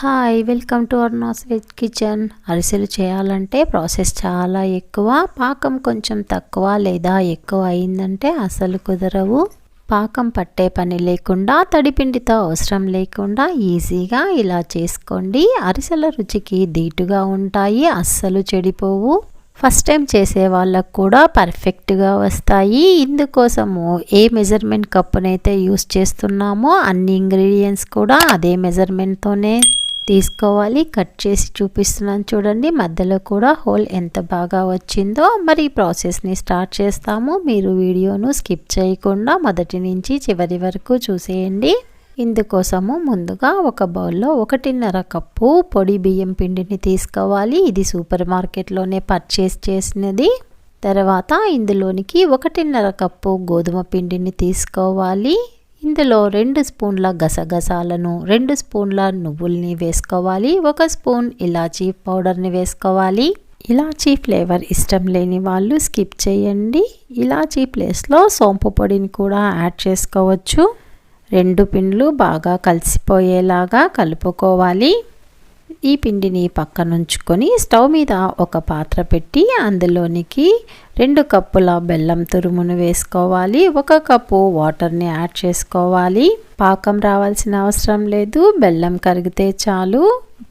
Hi welcome to Arnas veg kitchen అరిసెలు చేయాలంటే process చాలా ఎక్కువ పాకం కొంచెం తక్కువ లేదా ఎక్కువ అయిందంటే అసలు కుదరవు. పాకం పట్టే పని లేకుండా తడిపిండితో అవసరం లేకుండా ఈజీగా ఇలా చేసుకోండి. అరిసెల రుచికి ధీటుగా ఉంటాయి అస్సలు చెడిపోవు. ఫస్ట్ టైం చేసే వాళ్ళకు కూడా పర్ఫెక్ట్గా వస్తాయి. ఇందుకోసము ఏ మెజర్మెంట్ కప్పునైతే యూస్ చేస్తున్నామో అన్ని ఇంగ్రీడియంట్స్ కూడా అదే మెజర్మెంట్తోనే తీసుకోవాలి. కట్ చేసి చూపిస్తున్నాను చూడండి. మధ్యలో కూడా హోల్ ఎంత బాగా వచ్చిందో మరి ఈ ప్రాసెస్ని స్టార్ట్ చేస్తాము. మీరు వీడియోను స్కిప్ చేయకుండా మొదటి నుంచి చివరి వరకు చూసేయండి. ఇందుకోసము ముందుగా ఒక బౌల్లో ఒకటిన్నర కప్పు పొడి బియ్యం పిండిని తీసుకోవాలి. ఇది సూపర్ మార్కెట్లోనే పర్చేస్ చేసినది. తర్వాత ఇందులోనికి ఒకటిన్నర కప్పు గోధుమ పిండిని తీసుకోవాలి. ఇందులో రెండు స్పూన్ల గసగసాలను రెండు స్పూన్ల నువ్వుల్ని వేసుకోవాలి ఒక స్పూన్ ఇలాచీ పౌడర్ని వేసుకోవాలి. ఇలాచీ ఫ్లేవర్ ఇష్టం లేని వాళ్ళు స్కిప్ చేయండి. ఇలాచీ ప్లేస్లో సోంపు పొడిని కూడా యాడ్ చేసుకోవచ్చు. రెండు పిండ్లు బాగా కలిసిపోయేలాగా కలుపుకోవాలి. ఈ పిండిని పక్కనుంచుకొని స్టవ్ మీద ఒక పాత్ర పెట్టి అందులోనికి రెండు కప్పుల బెల్లం తురుమును వేసుకోవాలి. ఒక కప్పు వాటర్ని యాడ్ చేసుకోవాలి. పాకం రావాల్సిన అవసరం లేదు బెల్లం కరిగితే చాలు.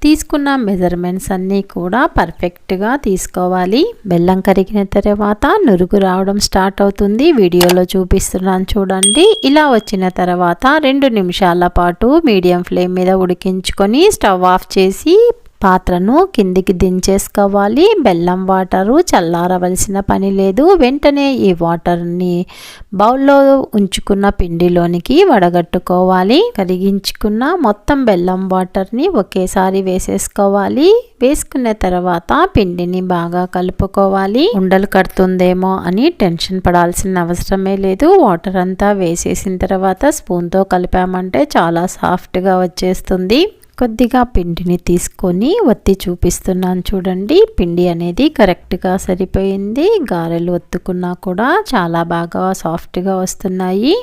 తీసుకున్న మెజర్మెంట్స్ అన్నీ కూడా పర్ఫెక్ట్గా తీసుకోవాలి. బెల్లం కరిగిన తర్వాత నురుగు రావడం స్టార్ట్ అవుతుంది. వీడియోలో చూపిస్తున్నాను చూడండి. ఇలా వచ్చిన తర్వాత రెండు నిమిషాల పాటు మీడియం ఫ్లేమ్ మీద ఉడికించుకొని స్టవ్ ఆఫ్ చేసి పాత్రను కిందికి దించేసుకోవాలి. బెల్లం వాటరు చల్లారవలసిన పని లేదు. వెంటనే ఈ వాటర్ని బౌల్లో ఉంచుకున్న పిండిలోనికి వడగట్టుకోవాలి. కరిగించుకున్న మొత్తం బెల్లం వాటర్ని ఒకేసారి వేసేసుకోవాలి. వేసుకున్న తర్వాత పిండిని బాగా కలుపుకోవాలి. ఉండలు కడుతుందేమో అని టెన్షన్ పడాల్సిన అవసరమే లేదు. వాటర్ అంతా వేసేసిన తర్వాత స్పూన్తో కలిపామంటే చాలా సాఫ్ట్గా వచ్చేస్తుంది. కొద్దిగా పిండిని తీసుకొని ఒత్తి చూపిస్తున్నాను చూడండి. పిండి అనేది కరెక్ట్గా సరిపోయింది. గారెలు ఒత్తుకున్నా కూడా చాలా బాగా సాఫ్ట్గా వస్తున్నాయి.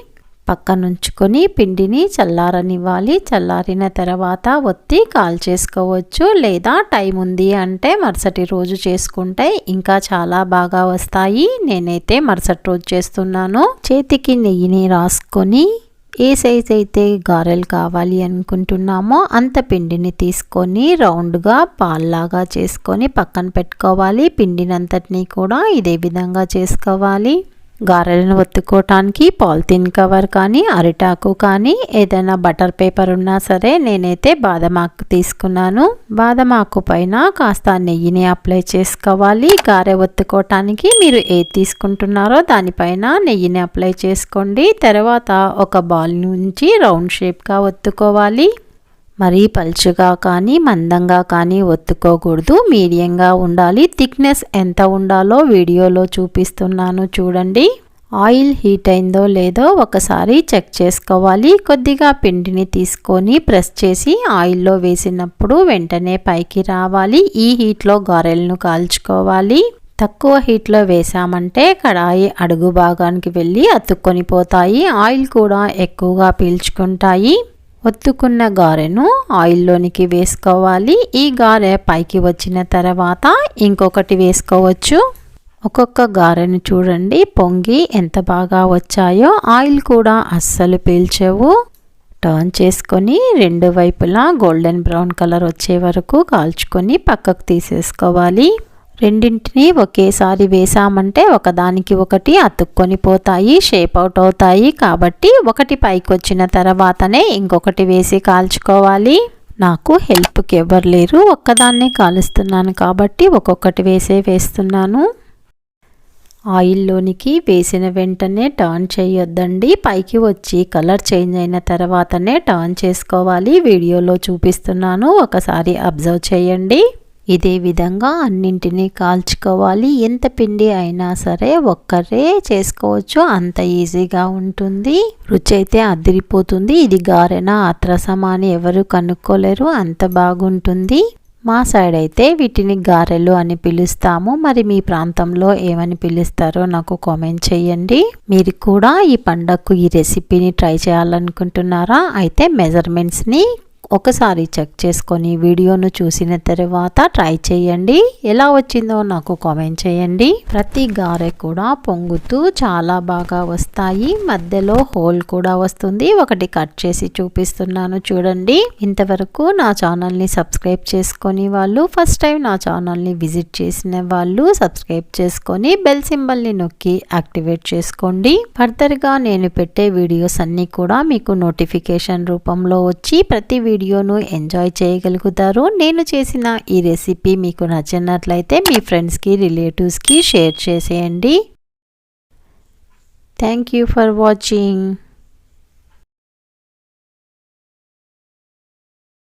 పక్కనుంచుకొని పిండిని చల్లారనివ్వాలి. చల్లారిన తర్వాత ఒత్తి కాల్ చేసుకోవచ్చు. లేదా టైం ఉంది అంటే మరుసటి రోజు చేసుకుంటే ఇంకా చాలా బాగా వస్తాయి. నేనైతే మరుసటి రోజు చేస్తున్నాను. చేతికి నెయ్యిని రాసుకొని ఏ సైజ్ అయితే గారెలు కావాలి అనుకుంటున్నామో అంత పిండిని తీసుకొని రౌండ్గా పాల్లాగా చేసుకొని పక్కన పెట్టుకోవాలి. పిండినంతటినీ కూడా ఇదే విధంగా చేసుకోవాలి. గారెలను ఒత్తుకోవటానికి పాలిథిన్ కవర్ కానీ అరిటాకు కానీ ఏదైనా బటర్ పేపర్ ఉన్నా సరే నేనైతే బాదమాకు తీసుకున్నాను. బాదమాకు పైన కాస్త నెయ్యిని అప్లై చేసుకోవాలి. గారె ఒత్తుకోవటానికి మీరు ఏది తీసుకుంటున్నారో దానిపైన నెయ్యిని అప్లై చేసుకోండి. తర్వాత ఒక బాల్ నుంచి రౌండ్ షేప్గా ఒత్తుకోవాలి. మరీ పలుచుగా కానీ మందంగా కానీ ఒత్తుకోకూడదు. మీడియంగా ఉండాలి. థిక్నెస్ ఎంత ఉండాలో వీడియోలో చూపిస్తున్నాను చూడండి. ఆయిల్ హీట్ అయిందో లేదో ఒకసారి చెక్ చేసుకోవాలి. కొద్దిగా పిండిని తీసుకొని ప్రెస్ చేసి ఆయిల్లో వేసినప్పుడు వెంటనే పైకి రావాలి. ఈ హీట్లో గారెలను కాల్చుకోవాలి. తక్కువ హీట్లో వేసామంటే కడాయి అడుగు భాగానికి వెళ్ళి అతుక్కొని పోతాయి. ఆయిల్ కూడా ఎక్కువగా పీల్చుకుంటాయి. ఒత్తుకున్న గారెను ఆయిల్లోనికి వేసుకోవాలి. ఈ గారె పైకి వచ్చిన తర్వాత ఇంకొకటి వేసుకోవచ్చు. ఒక్కొక్క గారెను చూడండి. పొంగి ఎంత బాగా వచ్చాయో ఆయిల్ కూడా అస్సలు పీల్చవు. టర్న్ చేసుకొని రెండు వైపులా గోల్డెన్ బ్రౌన్ కలర్ వచ్చే వరకు కాల్చుకొని పక్కకు తీసేసుకోవాలి. రెండింటిని ఒకేసారి వేసామంటే ఒకదానికి ఒకటి అతుక్కొని పోతాయి షేప్ అవుట్ అవుతాయి. కాబట్టి ఒకటి పైకి వచ్చిన తర్వాతనే ఇంకొకటి వేసి కాల్చుకోవాలి. నాకు హెల్ప్కి ఎవరు లేరు ఒక్కదాన్నే కాలుస్తున్నాను కాబట్టి ఒక్కొక్కటి వేసే వేస్తున్నాను. ఆయిల్లోనికి వేసిన వెంటనే టర్న్ చేయొద్దండి. పైకి వచ్చి కలర్ చేంజ్ అయిన తర్వాతనే టర్న్ చేసుకోవాలి. వీడియోలో చూపిస్తున్నాను ఒకసారి అబ్జర్వ్ చేయండి. ఇదే విధంగా అన్నింటినీ కాల్చుకోవాలి. ఎంత పిండి అయినా సరే ఒక్కరే చేసుకోవచ్చు. అంత ఈజీగా ఉంటుంది. రుచి అయితే అదిరిపోతుంది. ఇది గారెన అత్రసమా అని ఎవరు కనుక్కోలేరు. అంత బాగుంటుంది. మా సైడ్ అయితే వీటిని గారెలు అని పిలుస్తాము. మరి మీ ప్రాంతంలో ఏమని పిలుస్తారో నాకు కామెంట్ చేయండి. మీరు కూడా ఈ పండగకు ఈ రెసిపీని ట్రై చేయాలనుకుంటున్నారా? అయితే మెజర్మెంట్స్ని ఒకసారి చెక్ చేసుకొని వీడియోను చూసిన తర్వాత ట్రై చేయండి. ఎలా వచ్చిందో నాకు కామెంట్ చేయండి. ప్రతి గారె కూడా పొంగుతూ చాలా బాగా వస్తాయి. మధ్యలో హోల్ కూడా వస్తుంది. ఒకటి కట్ చేసి చూపిస్తున్నాను చూడండి. ఇంతవరకు నా ఛానల్ని సబ్స్క్రైబ్ చేసుకొని వాళ్ళు ఫస్ట్ టైం నా ఛానల్ని విజిట్ చేసిన వాళ్ళు సబ్స్క్రైబ్ చేసుకొని బెల్ సింబల్ని నొక్కి యాక్టివేట్ చేసుకోండి. ఫర్దర్గా నేను పెట్టే వీడియోస్ అన్నీ కూడా మీకు నోటిఫికేషన్ రూపంలో వచ్చి ప్రతి వీడియోను ఎంజాయ్ చేయగలుగుతారు. నేను చేసిన ఈ రెసిపీ మీకు నచ్చినట్లయితే మీ ఫ్రెండ్స్కి రిలేటివ్స్కి షేర్ చేసేయండి. Thank you for watching.